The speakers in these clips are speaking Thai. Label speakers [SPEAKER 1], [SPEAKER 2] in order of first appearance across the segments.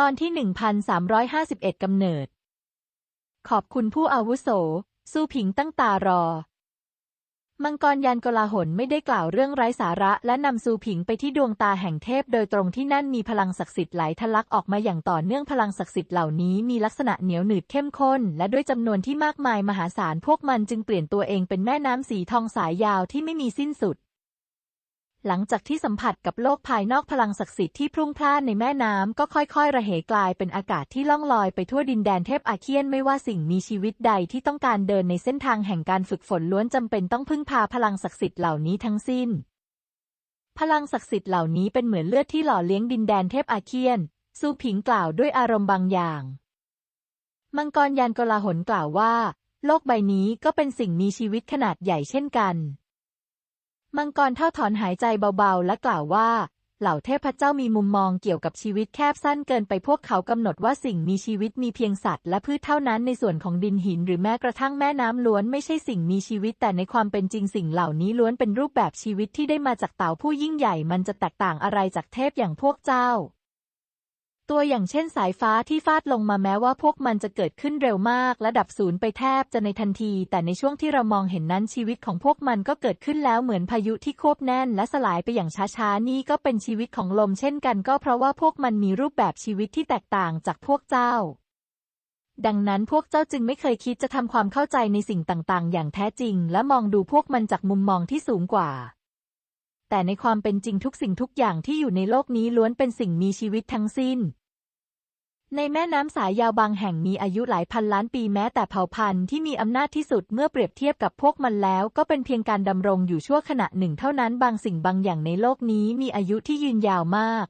[SPEAKER 1] ตอนที่ 1351 กำเนิด ขอบคุณผู้อาวุโส สู้ผิงตั้งตารอ มังกรยันกลาหนไม่ได้กล่าวเรื่องไร้สาระ และนำซูผิงไปที่ดวงตาแห่งเทพ โดยตรงที่นั่นมีพลังศักดิ์สิทธิ์ไหลทะลักออกมาอย่างต่อเนื่องพลังศักดิ์สิทธิ์เหล่านี้มีลักษณะเหนียวหนืดเข้มข้น และด้วยจำนวนที่มากมายมหาศาลพวกมันจึงเปลี่ยนตัวเองเป็นแม่น้ำสีทองสายยาวที่ไม่มีสิ้นสุด หลังจากที่สัมผัสกับโลกภายนอกพลังศักดิ์สิทธิ์ที่พรุ่งพล่านในแม่น้ำก็ค่อยๆ ระเหกลายเป็นอากาศที่ล่องลอยไปทั่วดินแดนเทพอาเคียนไม่ว่าสิ่งมีชีวิตใดที่ต้องการเดินในเส้นทางแห่งการฝึกฝนล้วนจำเป็นต้องพึ่งพาพลังศักดิ์สิทธิ์เหล่านี้ทั้งสิ้น พลังศักดิ์สิทธิ์เหล่านี้เป็นเหมือนเลือดที่หล่อเลี้ยงดินแดนเทพอาเคียนซูผิงกล่าวด้วยอารมณ์บางอย่าง มังกรยานกลาหนกล่าวว่า โลกใบนี้ก็เป็นสิ่งมีชีวิตขนาดใหญ่เช่นกัน มังกรเท่าถอนหายใจเบาๆ และกล่าวว่า เหล่าเทพเจ้ามีมุมมองเกี่ยวกับชีวิตแคบสั้นเกินไปพวกเขากำหนดว่าสิ่งมีชีวิตมีเพียงสัตว์และพืชเท่านั้นในส่วนของดินหินหรือแม้กระทั่งแม่น้ำล้วนไม่ใช่สิ่งมีชีวิตแต่ในความเป็นจริงสิ่งเหล่านี้ล้วนเป็นรูปแบบชีวิตที่ได้มาจากเต่าผู้ยิ่งใหญ่มันจะแตกต่างอะไรจากเทพอย่างพวกเจ้า ตัวอย่างเช่นสายฟ้าที่ฟาดลงมาแม้ว่าพวกมันจะเกิดขึ้นเร็วมากและดับสูญไปแทบจะในทันที แต่ในช่วงที่เรามองเห็นนั้นชีวิตของพวกมันก็เกิดขึ้นแล้วเหมือนพายุที่ควบแน่น และสลายไปอย่างช้าๆ นี่ก็เป็นชีวิตของลมเช่นกันก็เพราะว่าพวกมันมีรูปแบบชีวิตที่แตกต่างจากพวกเจ้า ดังนั้นพวกเจ้าจึงไม่เคยคิดจะทำความเข้าใจในสิ่งต่างๆ อย่างแท้จริง และมองดูพวกมันจากมุมมองที่สูงกว่า แต่ในความเป็นจริงทุกสิ่งทุกอย่างที่อยู่ในโลกนี้ล้วนเป็นสิ่งมีชีวิตทั้งสิ้น ในแม่น้ำสายยาวบางแห่งมีอายุหลายพันล้านปีแม้แต่เผ่าพันธุ์ที่มีอำนาจที่สุดเมื่อเปรียบเทียบกับพวกมันแล้ว ก็เป็นเพียงการดำรงอยู่ชั่วขณะหนึ่งเท่านั้นบางสิ่งบางอย่างในโลกนี้มีอายุที่ยืนยาวมาก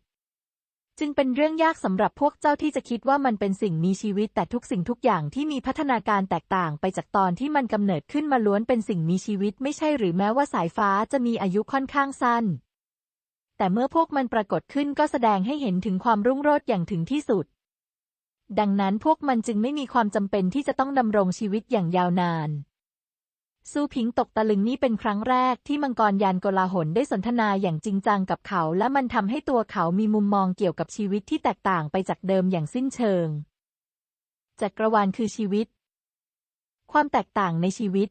[SPEAKER 1] จึงเป็นเรื่องยากสำหรับพวกเจ้าที่จะคิดว่ามันเป็นสิ่งมีชีวิตแต่ทุกสิ่งทุกอย่างที่มีพัฒนาการแตกต่างไปจากตอนที่มันกำเนิดขึ้นมาล้วนเป็นสิ่งมีชีวิตไม่ใช่หรือแม้ว่าสายฟ้าจะมีอายุค่อนข้างสั้น แต่เมื่อพวกมันปรากฏขึ้นก็แสดงให้เห็นถึงความรุ่งโรจน์อย่างถึงที่สุด ดังนั้นพวกมันจึงไม่มีความจำเป็นที่จะต้องดำรงชีวิตอย่างยาวนาน ซูผิงตกตะลึงนี่เป็นครั้งแรกที่มังกรยานโกลาหลได้สนทนาอย่างจริงจังกับเขา และมันทำให้ตัวเขามีมุมมองเกี่ยวกับชีวิตที่แตกต่างไปจากเดิมอย่างสิ้นเชิง จักรวาลคือชีวิต ความแตกต่างในชีวิต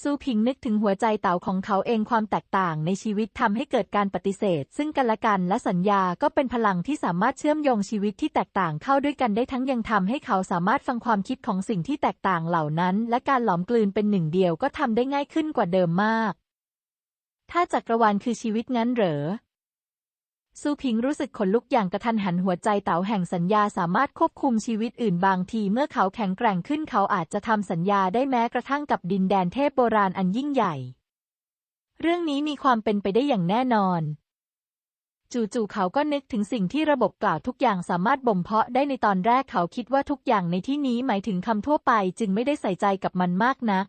[SPEAKER 1] ซูพิงนึกถึงหัวใจเต่าของเขาเองความแตกต่างในชีวิตทำให้เกิดการปฏิเสธ ซึ่งกันและกันและสัญญาก็เป็นพลังที่สามารถเชื่อมโยงชีวิตที่แตกต่างเข้าด้วยกันได้ทั้งยังทำให้เขาสามารถฟังความคิดของสิ่งที่แตกต่างเหล่านั้น และการหลอมกลืนเป็นหนึ่งเดียวก็ทำได้ง่ายขึ้นกว่าเดิมมาก ถ้าจักรวาลคือชีวิตงั้นเหรอ ซูผิงรู้สึกขนลุกอย่างกระทันหันหัวใจเต๋าแห่งสัญญาสามารถควบคุมชีวิตอื่นบางทีเมื่อเขาแข็งแกร่งขึ้นเขาอาจจะทำสัญญาได้แม้กระทั่งกับดินแดนเทพโบราณอันยิ่งใหญ่ เรื่องนี้มีความเป็นไปได้อย่างแน่นอน จู่ๆเขาก็นึกถึงสิ่งที่ระบบกล่าวทุกอย่างสามารถบ่มเพาะได้ในตอนแรกเขาคิดว่าทุกอย่างในที่นี้หมายถึงคำทั่วไปจึงไม่ได้ใส่ใจกับมันมากนัก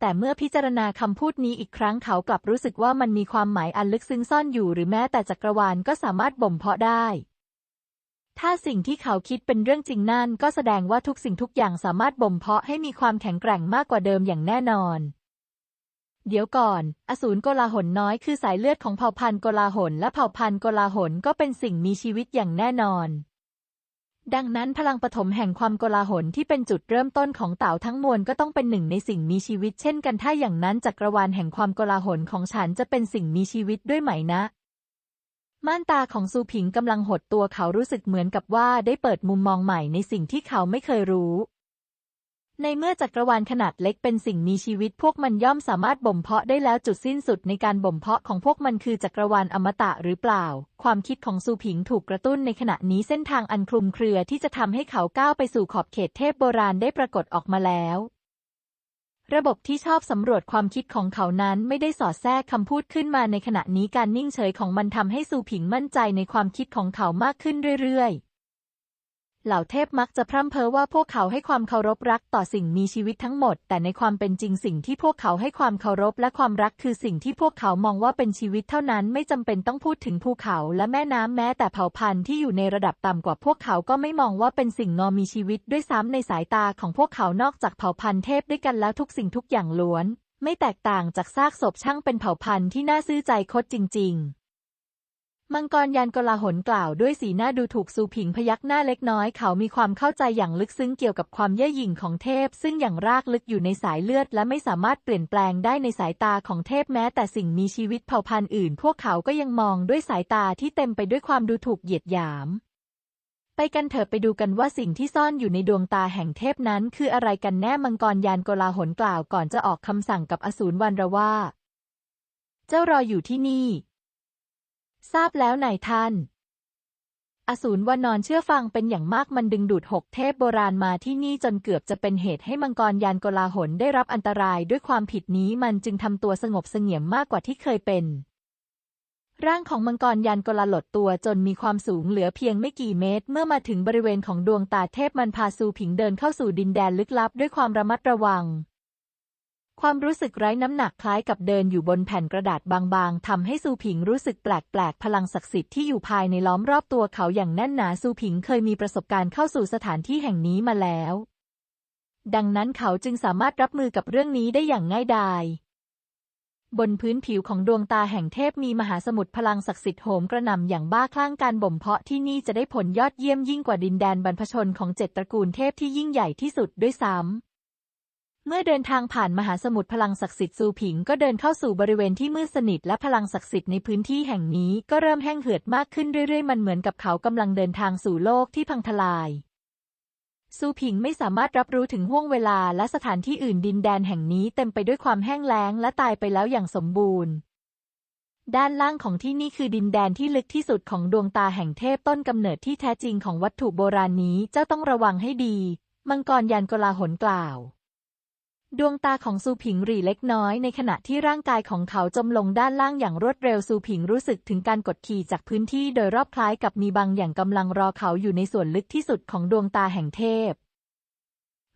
[SPEAKER 1] แต่เมื่อพิจารณาคำพูดนี้อีกครั้งเขากลับรู้สึกว่ามันมีความหมายอันลึกซึ้งซ่อนอยู่หรือแม้แต่จักรวาลก็สามารถบ่มเพาะได้ ถ้าสิ่งที่เขาคิดเป็นเรื่องจริงนั่นก็แสดงว่าทุกสิ่งทุกอย่างสามารถบ่มเพาะให้มีความแข็งแกร่งมากกว่าเดิมอย่างแน่นอน เดี๋ยวก่อน อสูรโกลาหลน้อยคือสายเลือดของเผ่าพันธุ์โกลาหลและเผ่าพันธุ์โกลาหลก็เป็นสิ่งมีชีวิตอย่างแน่นอน ดังนั้นพลังปฐมแห่งความโกลาหลที่เป็นจุดเริ่มต้นของเต่าทั้งมวลก็ต้องเป็นหนึ่งในสิ่งมีชีวิตเช่นกันถ้าอย่างนั้นจักรวาลแห่งความโกลาหลของฉันจะเป็นสิ่งมีชีวิตด้วยไหมนะม่านตาของซูผิงกำลังหดตัวเขารู้สึกเหมือนกับว่าได้เปิดมุมมองใหม่ในสิ่งที่เขาไม่เคยรู้ ในเมื่อจักรวาลขนาดเล็กเป็นสิ่งมีชีวิตพวกมันย่อมสามารถบ่มเพาะได้แล้วจุดสิ้นสุดในการบ่มเพาะของพวกมันคือจักรวาลอมตะหรือเปล่า ความคิดของซูผิงถูกกระตุ้นในขณะนี้เส้นทางอันคลุมเครือที่จะทำให้เขาก้าวไปสู่ขอบเขตเทพโบราณได้ปรากฏออกมาแล้ว ระบบที่ชอบสำรวจความคิดของเขานั้นไม่ได้สอดแทรกคำพูดขึ้นมาในขณะนี้การนิ่งเฉยของมันทำให้ซูผิงมั่นใจในความคิดของเขามากขึ้นเรื่อยๆ เหล่าเทพมักจะพร่ำเพ้อว่าพวกเขาให้ความเคารพรักต่อสิ่งมีชีวิตทั้งหมด แต่ในความเป็นจริงสิ่งที่พวกเขาให้ความเคารพและความรักคือสิ่งที่พวกเขามองว่าเป็นชีวิตเท่านั้น ไม่จำเป็นต้องพูดถึงภูเขาและแม่น้ำแม้แต่เผ่าพันธุ์ที่อยู่ในระดับต่ำกว่าพวกเขาก็ไม่มองว่าเป็นสิ่งงอมีชีวิตด้วยซ้ำในสายตาของพวกเขานอกจากเผ่าพันธุ์เทพด้วยกันแล้วทุกสิ่งทุกอย่างล้วน ไม่แตกต่างจากซากศพช่างเป็นเผ่าพันธุ์ที่น่าซื่อใจคดจริง ๆ มังกรยานกลาหนกล่าวด้วยสีหน้าดูถูกซูผิงพยักหน้าเล็กน้อย เขามีความเข้าใจอย่างลึกซึ้งเกี่ยวกับความเย่อหยิ่งของเทพ ซึ่งอย่างรากลึกอยู่ในสายเลือด และไม่สามารถเปลี่ยนแปลงได้ในสายตาของเทพแม้ แต่สิ่งมีชีวิตเผ่าพันธุ์อื่น พวกเขาก็ยังมองด้วยสายตาที่เต็มไปด้วยความดูถูกเหยียดหยาม ไปกันเถอะไปดูกันว่าสิ่งที่ซ่อนอยู่ในดวงตาแห่งเทพนั้น คืออะไรกันแน่มังกรยานโกลาหลกล่าวก่อนจะออกคำสั่งกับอสูรวันระว่า เจ้ารออยู่ที่นี่ ทราบแล้วนายท่าน อสูรวานอนเชื่อฟังเป็นอย่างมากมันดึงดูดหกเทพโบราณมาที่นี่จนเกือบจะเป็นเหตุให้มังกรยานโกลาหลได้รับอันตรายด้วยความผิดนี้มันจึงทำตัวสงบเสงี่ยมมากกว่าที่เคยเป็น ร่างของมังกรยานโกลาหลดตัวจนมีความสูงเหลือเพียงไม่กี่เมตร เมื่อมาถึงบริเวณของดวงตาเทพมันพาซูผิงเดินเข้าสู่ดินแดนลึกลับด้วยความระมัดระวัง ความรู้สึกไร้น้ำหนักคล้ายกับเดินอยู่บนแผ่นกระดาษบางๆ ทำให้ซูผิงรู้สึกแปลกๆ พลังศักดิ์สิทธิ์ที่อยู่ภายในล้อมรอบตัวเขาอย่างแน่นหนาซูผิงเคยมีประสบการณ์เข้าสู่สถานที่แห่งนี้มาแล้ว ดังนั้นเขาจึงสามารถรับมือกับเรื่องนี้ได้อย่างง่ายดาย บนพื้นผิวของดวงตาแห่งเทพมีมหาสมุทรพลังศักดิ์สิทธิ์โหมกระหน่ำอย่างบ้าคลั่งการบ่มเพาะที่นี่จะได้ผลยอดเยี่ยมยิ่งกว่าดินแดนบรรพชนของเจ็ดตระกูลเทพที่ยิ่งใหญ่ที่สุดด้วยซ้ำ เมื่อเดินทางผ่านมหาสมุทรพลังศักดิ์สิทธิ์ซูผิงก็เดินเข้าสู่บริเวณที่มืดสนิทและพลังศักดิ์สิทธิ์ในพื้นที่แห่งนี้ก็เริ่มแห้งเหือดมากขึ้นเรื่อยๆ มันเหมือนกับเขากำลังเดินทางสู่โลกที่พังทลาย ซูผิงไม่สามารถรับรู้ถึงห่วงเวลาและสถานที่อื่นดินแดนแห่งนี้เต็มไปด้วยความแห้งแล้งและตายไปแล้วอย่างสมบูรณ์ ด้านล่างของที่นี่คือดินแดนที่ลึกที่สุดของดวงตาแห่งเทพต้นกำเนิดที่แท้จริงของวัตถุโบราณนี้เจ้าต้องระวังให้ดี มังกรยานกลาหนกล่าว ดวงตาของซูผิงหรี่เล็กน้อยในขณะที่ร่างกายของเขาจมลงด้านล่างอย่างรวดเร็วซูผิงรู้สึกถึงการกดขี่จากพื้นที่โดยรอบคล้ายกับมีบางอย่างกำลังรอเขาอยู่ในส่วนลึกที่สุดของดวงตาแห่งเทพ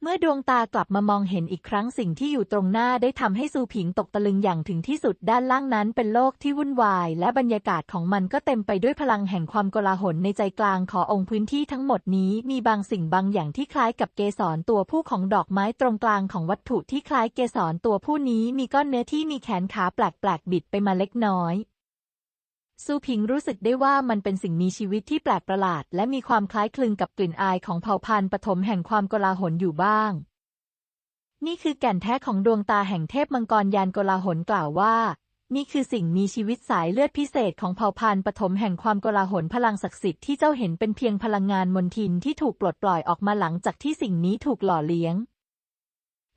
[SPEAKER 1] เมื่อดวงตากลับมามองเห็นอีกครั้งสิ่งที่อยู่ตรงหน้าได้ทำให้ซูผิงตกตะลึงอย่างถึงที่สุดด้านล่างนั้นเป็นโลกที่วุ่นวาย และบรรยากาศของมันก็เต็มไปด้วยพลังแห่งความโกลาหลในใจกลางขององค์พื้นที่ทั้งหมดนี้มีบางสิ่งบางอย่างที่คล้ายกับเกสรตัวผู้ของดอกไม้ตรงกลางของวัตถุที่คล้ายเกสรตัวผู้นี้มีก้อนเนื้อที่มีแขนขาแปลกๆบิดไปมาเล็กน้อย ซูผิงรู้สึกได้ว่ามันเป็นสิ่งมีชีวิตที่แปลกประหลาด และมีความคล้ายคลึงกับกลิ่นอายของเผ่าพันธุ์ปฐมแห่งความโกลาหลอยู่บ้าง นี่คือแก่นแท้ของดวงตาแห่งเทพมังกรยานโกลาหลกล่าวว่า นี่คือสิ่งมีชีวิตสายเลือดพิเศษของเผ่าพันธุ์ปฐมแห่งความโกลาหลพลังศักดิ์สิทธิ์ที่เจ้าเห็นเป็นเพียงพลังงานมนทินที่ถูกปลดปล่อยออกมาหลังจากที่สิ่งนี้ถูกหล่อเลี้ยง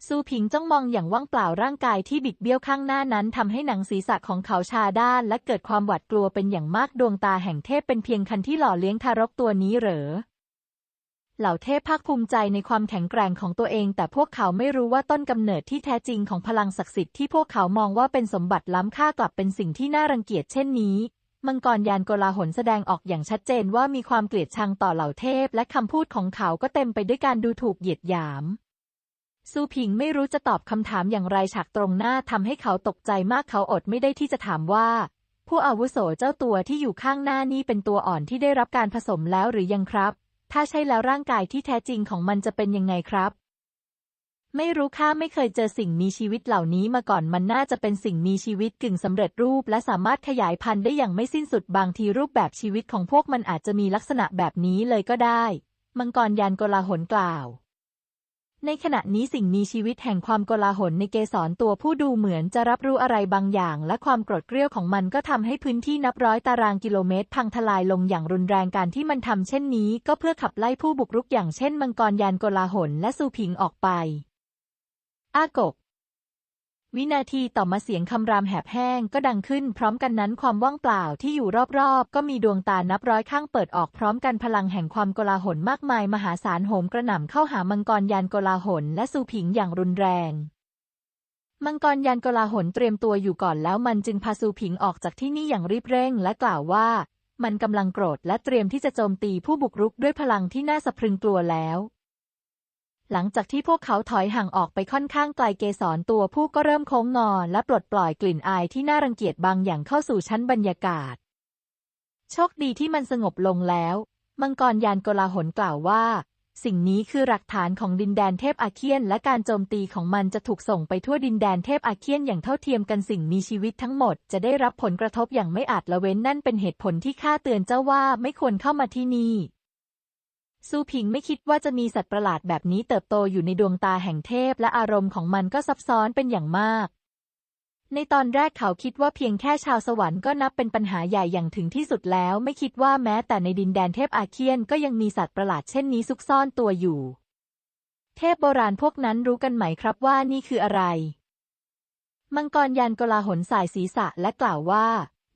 [SPEAKER 1] ซูผิงจ้องมองอย่างว่างเปล่าร่างกายที่บิดเบี้ยวข้างหน้านั้นทำให้หนังศีรษะของเขาชาด้านและเกิดความหวาดกลัวเป็นอย่างมากดวงตาแห่งเทพเป็นเพียงคันที่หล่อเลี้ยงทารกตัวนี้เหรอ เหล่าเทพภาคภูมิใจในความแข็งแกร่งของตัวเอง แต่พวกเขาไม่รู้ว่าต้นกำเนิดที่แท้จริงของพลังศักดิ์สิทธิ์ที่พวกเขามองว่าเป็นสมบัติล้ำค่ากลับเป็นสิ่งที่น่ารังเกียจเช่นนี้มังกรยานโกลาหลแสดงออกอย่างชัดเจนว่ามีความเกลียดชังต่อเหล่าเทพ และคำพูดของเขาก็เต็มไปด้วยการดูถูกเหยียดหยาม ซูผิงไม่รู้จะตอบคำถามอย่างไรฉากตรงหน้าทำให้เขาตกใจมากเขาอดไม่ได้ที่จะถามว่า ผู้อาวุโสเจ้าตัวที่อยู่ข้างหน้านี่เป็นตัวอ่อนที่ได้รับการผสมแล้วหรือยังครับ ถ้าใช่แล้วร่างกายที่แท้จริงของมันจะเป็นยังไงครับ ไม่รู้ข้าไม่เคยเจอสิ่งมีชีวิตเหล่านี้มาก่อนมันน่าจะเป็นสิ่งมีชีวิตกึ่งสำเร็จรูป และสามารถขยายพันธุ์ได้อย่างไม่สิ้นสุดบางทีรูปแบบชีวิตของพวกมันอาจจะมีลักษณะแบบนี้เลยก็ได้ มังกรยานโกลาหลกล่าว ในขณะนี้สิ่งมีชีวิตแห่งความโกลาหลในเกสรตัวผู้ดูเหมือนจะรับรู้อะไรบางอย่าง และความโกรธเกรี้ยวของมันก็ทำให้พื้นที่นับร้อยตารางกิโลเมตร พังทลายลงอย่างรุนแรงการที่มันทำเช่นนี้ ก็เพื่อขับไล่ผู้บุกรุกอย่างเช่นมังกรยานโกลาหลและซูผิงออกไป อากก วินาทีต่อมาเสียงคำรามแหบแห้งก็ดังขึ้น พร้อมกันนั้นความว่างเปล่าที่อยู่รอบๆ ก็มีดวงตานับร้อยข้างเปิดออกพร้อมกันพลังแห่งความโกลาหลมากมาย มหาศาลโหมกระหน่ำเข้าหามังกรยานโกลาหลและซูผิงอย่างรุนแรงมังกรยานโกลาหลเตรียมตัวอยู่ก่อนแล้วมันจึงพาซูผิงออกจากที่นี่อย่างรีบเร่งและกล่าวว่า มันกำลังโกรธและเตรียมที่จะโจมตีผู้บุกรุกด้วยพลังที่น่าสะพรึงกลัวแล้ว หลังจากที่พวกเขาถอยห่างออกไปค่อนข้างไกลเกสรตัวผู้ก็เริ่มโค้งงอและปลดปล่อยกลิ่นอายที่น่ารังเกียจบางอย่างเข้าสู่ชั้นบรรยากาศ โชคดีที่มันสงบลงแล้ว มังกรยานโกลาหลกล่าวว่า สิ่งนี้คือหลักฐานของดินแดนเทพอาเคียน และการโจมตีของมันจะถูกส่งไปทั่วดินแดนเทพอาเคียนอย่างเท่าเทียมกันสิ่งมีชีวิตทั้งหมดจะได้รับผลกระทบอย่างไม่อาจละเว้นนั่นเป็นเหตุผลที่ข้าเตือนเจ้าว่าไม่ควรเข้ามาที่นี่ ซูผิงไม่คิดว่าจะมีสัตว์ประหลาดแบบนี้เติบโตอยู่ในดวงตาแห่งเทพและอารมณ์ของมันก็ซับซ้อนเป็นอย่างมาก ในตอนแรกเขาคิดว่าเพียงแค่ชาวสวรรค์ก็นับเป็นปัญหาใหญ่อย่างถึงที่สุดแล้ว ไม่คิดว่าแม้แต่ในดินแดนเทพอาเคียนก็ยังมีสัตว์ประหลาดเช่นนี้ซุกซ่อนตัวอยู่ เทพโบราณพวกนั้นรู้กันไหมครับว่านี่คืออะไร มังกรยานกลาหนสายศีรษะและกล่าวว่า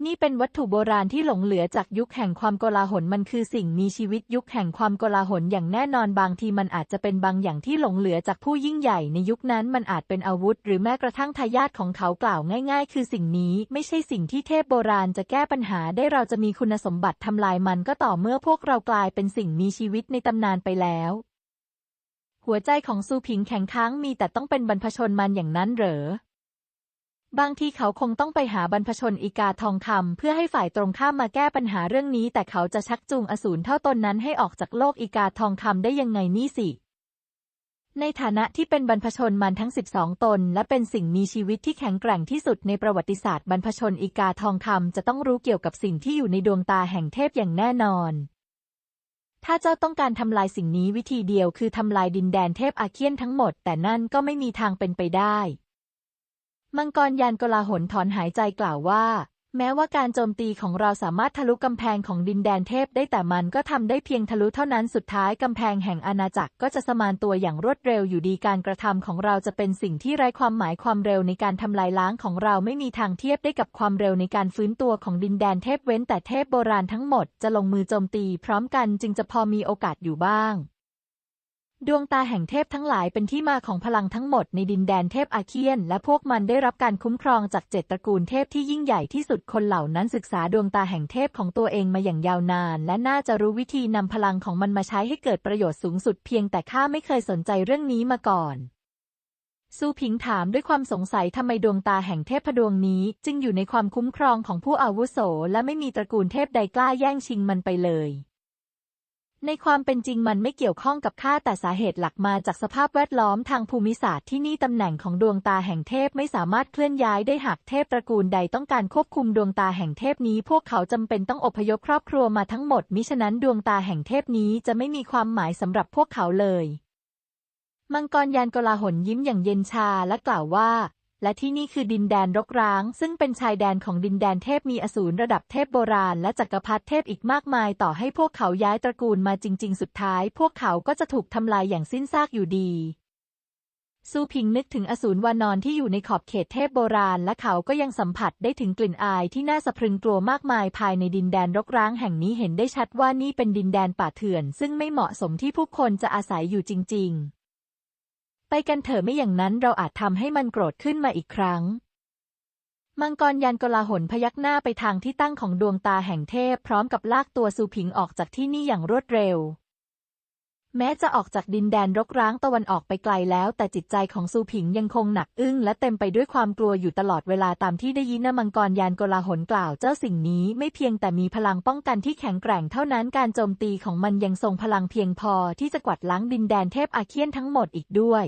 [SPEAKER 1] นี่เป็นวัตถุโบราณที่หลงเหลือจากยุคแห่งความโกลาหลมันคือสิ่งมีชีวิตยุคแห่งความโกลาหลอย่างแน่นอนบางทีมันอาจจะเป็นบางอย่างที่หลงเหลือจากผู้ยิ่งใหญ่ในยุคนั้นมันอาจเป็นอาวุธ หรือแม้กระทั่งทายาทของเขากล่าวง่าย ๆ คือสิ่งนี้ไม่ใช่สิ่งที่เทพโบราณจะแก้ปัญหาได้เราจะมีคุณสมบัติทำลายมันก็ต่อเมื่อพวกเรากลายเป็นสิ่งมีชีวิตในตำนานไปแล้ว หัวใจของซูผิงแข็งค้างมีแต่ต้องเป็นบรรพชนมันอย่างนั้นเหรอ บางทีเขาคงต้องไปหาบรรพชนอีกาทองคำเพื่อให้ฝ่ายตรงข้ามมาแก้ปัญหาเรื่องนี้ แต่เขาจะชักจูงอสูรเท่าตนนั้นให้ออกจากโลกอีกาทองคำได้ยังไงนี่สิ ในฐานะที่เป็นบรรพชนมันทั้ง 12 ตน และเป็นสิ่งมีชีวิตที่แข็งแกร่งที่สุดในประวัติศาสตร์บรรพชนอีกาทองคำจะต้องรู้เกี่ยวกับสิ่งที่อยู่ในดวงตาแห่งเทพอย่างแน่นอนถ้าเจ้าต้องการทำลายสิ่งนี้วิธีเดียวคือทำลายดินแดนเทพอาเคียนทั้งหมด แต่นั่นก็ไม่มีทางเป็นไปได้ มังกรยานกลาหนถอนหายใจกล่าวว่า แม้ว่าการโจมตีของเราสามารถทะลุกำแพงของดินแดนเทพได้แต่มันก็ทำได้เพียงทะลุเท่านั้นสุดท้ายกำแพงแห่งอาณาจักรก็จะสมานตัวอย่างรวดเร็วอยู่ดีการกระทำของเราจะเป็นสิ่งที่ไร้ความหมายความเร็วในการทำลายล้างของเราไม่มีทางเทียบได้กับความเร็วในการฟื้นตัวของดินแดนเทพเว้นแต่เทพโบราณทั้งหมดจะลงมือโจมตีพร้อมกันจึงจะพอมีโอกาสอยู่บ้าง ดวงตาแห่งเทพทั้งหลายเป็นที่มาของพลังทั้งหมดในดินแดนเทพอาเคียน และพวกมันได้รับการคุ้มครองจากเจ็ดตระกูลเทพที่ยิ่งใหญ่ที่สุดคนเหล่านั้นศึกษาดวงตาแห่งเทพของตัวเองมาอย่างยาวนาน และน่าจะรู้วิธีนำพลังของมันมาใช้ให้เกิดประโยชน์สูงสุดเพียงแต่ข้าไม่เคยสนใจเรื่องนี้มาก่อนซูผิงถามด้วยความสงสัยทำไมดวงตาแห่งเทพดวงนี้ จึงอยู่ในความคุ้มครองของผู้อาวุโส และไม่มีตระกูลเทพใดกล้าแย่งชิงมันไปเลย ในความเป็นจริงมันไม่เกี่ยวข้องกับข้าแต่สาเหตุหลักมาจากสภาพแวดล้อมทางภูมิศาสตร์ที่นี่ตำแหน่งของดวงตาแห่งเทพไม่สามารถเคลื่อนย้ายได้หากเทพตระกูลใดต้องการควบคุมดวงตาแห่งเทพนี้ พวกเขาจำเป็นต้องอพยพครอบครัวมาทั้งหมดมิฉะนั้นดวงตาแห่งเทพนี้จะไม่มีความหมายสำหรับพวกเขาเลย มังกรยานกลาหนยิ้มอย่างเย็นชาและกล่าวว่า และที่นี่คือดินแดนรกร้าง ซึ่งเป็นชายแดนของดินแดนเทพมีอสูรระดับเทพโบราณ และจักรพรรดิเทพอีกมากมาย ต่อให้พวกเขาย้ายตระกูลมาจริง ๆ สุดท้าย พวกเขาก็จะถูกทำลายอย่างสิ้นซากอยู่ดีซูพิงนึกถึงอสูรวานอนที่อยู่ในขอบเขตเทพโบราณ และเขาก็ยังสัมผัสได้ถึงกลิ่นอายที่น่าสะพรึงกลัวมากมายภายในดินแดนรกร้างแห่งนี้เห็นได้ชัดว่านี่เป็นดินแดนป่าเถื่อน ซึ่งไม่เหมาะสมที่ผู้คนจะอาศัยอยู่จริง ๆ ไปกันเถอะไม่อย่างนั้นเราอาจทำให้มันโกรธขึ้นมาอีกครั้ง มังกรยันกลาหนพยักหน้าไปทางที่ตั้งของดวงตาแห่งเทพ พร้อมกับลากตัวซูผิงออกจากที่นี่อย่างรวดเร็ว แม้จะออกจากดินแดนรกร้างตะวันออกไปไกลแล้ว แต่จิตใจของซูผิงยังคงหนักอึ้งและเต็มไปด้วยความกลัวอยู่ตลอดเวลาตามที่ได้ยินนมังกรยานกลาหนกล่าวเจ้าสิ่งนี้ไม่เพียงแต่มีพลังป้องกันที่แข็งแกร่งเท่านั้นการโจมตีของมันยังทรงพลังเพียงพอที่จะกวาดล้างดินแดนเทพอาเคียนทั้งหมดอีกด้วย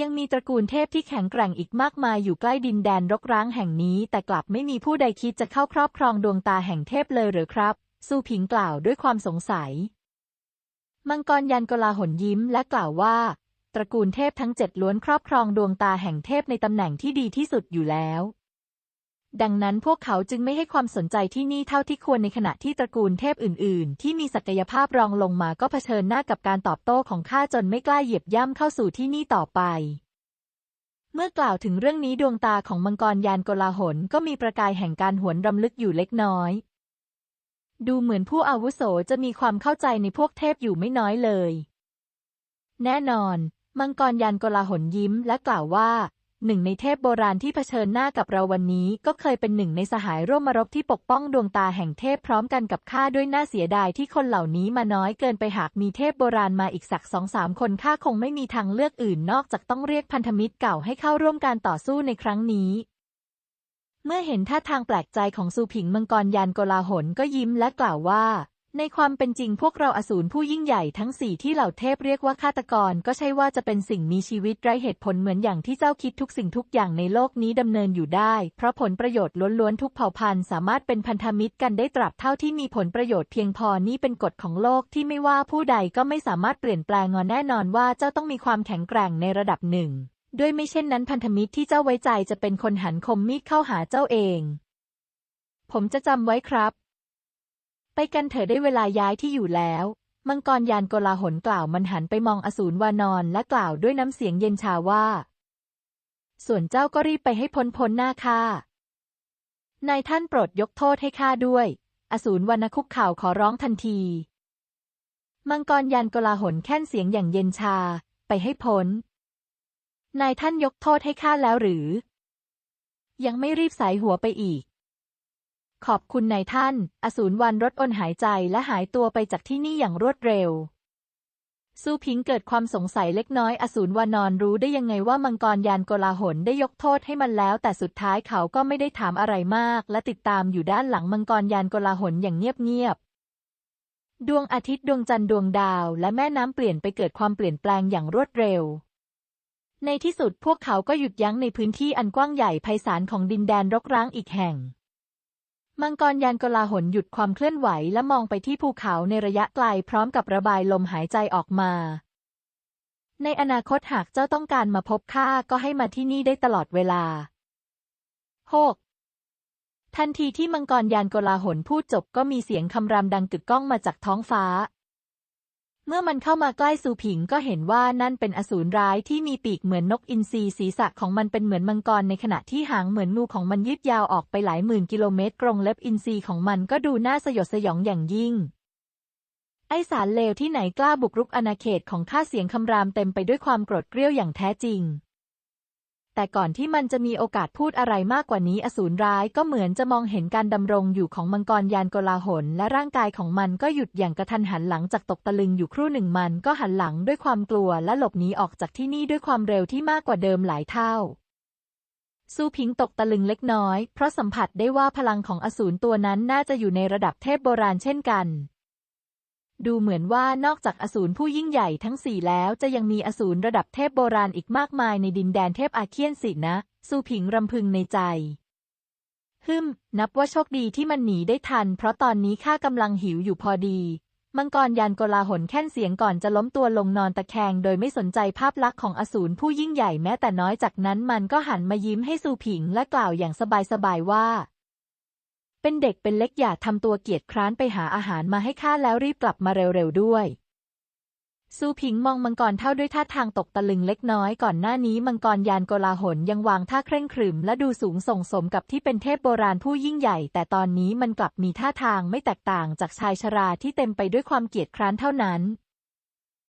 [SPEAKER 1] ยังมีตระกูลเทพที่แข็งแกร่งอีกมากมายอยู่ใกล้ดินแดนรกร้างแห่งนี้ แต่กลับไม่มีผู้ใดคิดจะเข้าครอบครองดวงตาแห่งเทพเลยหรือครับซูผิงกล่าวด้วยความสงสัย มังกรยันกลาหนยิ้มและกล่าวว่า ตระกูลเทพทั้งเจ็ดล้วนครอบครองดวงตาแห่งเทพในตำแหน่งที่ดีที่สุดอยู่แล้ว ดังนั้นพวกเขาจึงไม่ให้ความสนใจที่นี่เท่าที่ควรในขณะที่ตระกูลเทพอื่น ๆ ที่มีศักยภาพรองลงมาก็เผชิญหน้ากับการตอบโต้ของข้าจนไม่กล้าเหยียบย่ำเข้าสู่ที่นี่ต่อไป เมื่อกล่าวถึงเรื่องนี้ดวงตาของมังกรยานโกลาหลก็มีประกายแห่งการหวนรำลึกอยู่เล็กน้อย ดูเหมือนผู้อาวุโสจะมีความเข้าใจในพวกเทพอยู่ไม่น้อยเลย แน่นอน มังกรยานโกลาหลยิ้มและกล่าวว่า หนึ่งในเทพโบราณที่เผชิญหน้ากับเราวันนี้ ก็เคยเป็นหนึ่งในสหายร่วมมรบที่ปกป้องดวงตาแห่งเทพพร้อมกันกับข้าด้วยหน่าเสียดายที่คนเหล่านี้มาน้อยเกินไปหากมีเทพโบราณมาอีกสักสองสามคนข้าคงไม่มีทางเลือกอื่นนอกจากต้องเรียกพันธมิตรเก่าให้เข้าร่วมการต่อสู้ในครั้งนี้ เมื่อเห็นท่าทางแปลกใจของซูผิงมังกรยานโกลาหลก็ยิ้มและกล่าวว่า ในความเป็นจริงพวกเราอสูรผู้ยิ่งใหญ่ทั้งสี่ที่เหล่าเทพเรียกว่าฆาตกรก็ใช่ว่าจะเป็นสิ่งมีชีวิตไร้เหตุผลเหมือนอย่างที่เจ้าคิดทุกสิ่งทุกอย่างในโลกนี้ดำเนินอยู่ได้ เพราะผลประโยชน์ล้วนๆทุกเผ่าพันธุ์สามารถเป็นพันธมิตรกันได้ตราบเท่าที่มีผลประโยชน์เพียงพอนี่เป็นกฎของโลกที่ไม่ว่าผู้ใดก็ไม่สามารถเปลี่ยนแปลงงอนแน่นอนว่าเจ้าต้องมีความแข็งแกร่งในระดับหนึ่งด้วยไม่เช่นนั้นพันธมิตรที่เจ้าไว้ใจจะเป็นคนหันคมมีดเข้าหาเจ้าเอง ผมจะจำไว้ครับ ไปกันเถอะได้เวลาย้ายที่อยู่แล้ว มังกรยานโกลาหลกล่าวมันหันไปมองอสูรวานอนและกล่าวด้วยน้ำเสียงเย็นชาว่า ส่วนเจ้าก็รีบไปให้พ้นพ้นหน้าข้านายท่านโปรดยกโทษให้ข้าด้วย อสูรวรรณคุกเข่าขอร้องทันที มังกรยานโกลาหลแค่นเสียงอย่างเย็นชา ไปให้พ้น นายท่านยกโทษให้ข้าแล้วหรือ ยังไม่รีบสายหัวไปอีก ขอบคุณนายท่าน อสูรวันรดอนหายใจและหายตัวไปจากที่นี่อย่างรวดเร็วซูพิงเกิดความสงสัยเล็กน้อยอสูรวานอนรู้ได้ยังไงว่ามังกรยานโกลาหลได้ยกโทษให้มันแล้ว แต่สุดท้ายเขาก็ไม่ได้ถามอะไรมาก และติดตามอยู่ด้านหลังมังกรยานโกลาหลอย่างเงียบๆ ดวงอาทิตย์ดวงจันทร์ดวงดาว และแม่น้ำเปลี่ยนไปเกิดความเปลี่ยนแปลงอย่างรวดเร็วในที่สุดพวกเขาก็หยุดยั้งในพื้นที่อันกว้างใหญ่ไพศาลของดินแดนรกร้างอีกแห่ง มังกรยานกลาหนหยุดความเคลื่อนไหวและมองไปที่ภูเขาในระยะไกลพร้อมกับระบายลมหายใจออกมา ในอนาคตหากเจ้าต้องการมาพบข้าก็ให้มาที่นี่ได้ตลอดเวลาหกทันทีที่มังกรยานกลาหนพูดจบก็มีเสียงคำรามดังกึกก้องมาจากท้องฟ้า เมื่อมันเข้ามาใกล้ซูผิงก็เห็นว่านั่นเป็นอสูรร้ายที่มีปีกเหมือนนกอินทรีศีรษะของมันเป็นเหมือนมังกรในขณะที่หางเหมือนงูของมันยืดยาวออกไปหลายหมื่นกิโลเมตรกรงเล็บอินทรีของมันก็ดูน่าสยดสยองอย่างยิ่ง ไอสารเลวที่ไหนกล้าบุกรุกอาณาเขตของข้าเสียงคำรามเต็มไปด้วยความโกรธเกรี้ยวอย่างแท้จริง แต่ก่อนที่มันจะมีโอกาสพูดอะไรมากกว่านี้อสูรร้ายก็เหมือนจะมองเห็นการดำรงอยู่ของมังกรยานโกลาหลและร่างกายของมันก็หยุดอย่างกระทันหันหลังจากตกตะลึงอยู่ครู่หนึ่งมันก็หันหลังด้วยความกลัวและหลบหนีออกจากที่นี่ด้วยความเร็วที่มากกว่าเดิมหลายเท่าซูพิงตกตะลึงเล็กน้อย เพราะสัมผัสได้ว่าพลังของอสูรตัวนั้นน่าจะอยู่ในระดับเทพโบราณเช่นกัน ดูเหมือนว่านอกจากอสูรผู้ยิ่งใหญ่ทั้งสี่แล้วจะยังมีอสูรระดับเทพโบราณอีกมากมายในดินแดนเทพอาเคียนสินะซูผิงรำพึงในใจ ฮึม นับว่าโชคดีที่มันหนีได้ทัน เพราะตอนนี้ข้ากำลังหิวอยู่พอดี มังกรยานโกลาหลแค่นเสียงก่อนจะล้มตัวลงนอนตะแคงโดยไม่สนใจภาพลักษณ์ของอสูรผู้ยิ่งใหญ่แม้แต่น้อยจากนั้นมันก็หันมายิ้มให้ซูผิงและกล่าวอย่างสบายๆว่า เป็นเด็กเป็นเล็กอย่าทำตัวเกียจคร้านไปหาอาหารมาให้ข้าแล้วรีบกลับมาเร็วๆด้วยซูผิงมองมังกรเท่าด้วยท่าทางตกตะลึงเล็กน้อยก่อนหน้านี้มังกรยานโกลาหลยังวางท่าเคร่งขรึมและดูสูงส่งสมกับที่เป็นเทพโบราณผู้ยิ่งใหญ่ แต่ตอนนี้มันกลับมีท่าทางไม่แตกต่างจากชายชราที่เต็มไปด้วยความเกียจคร้านเท่านั้น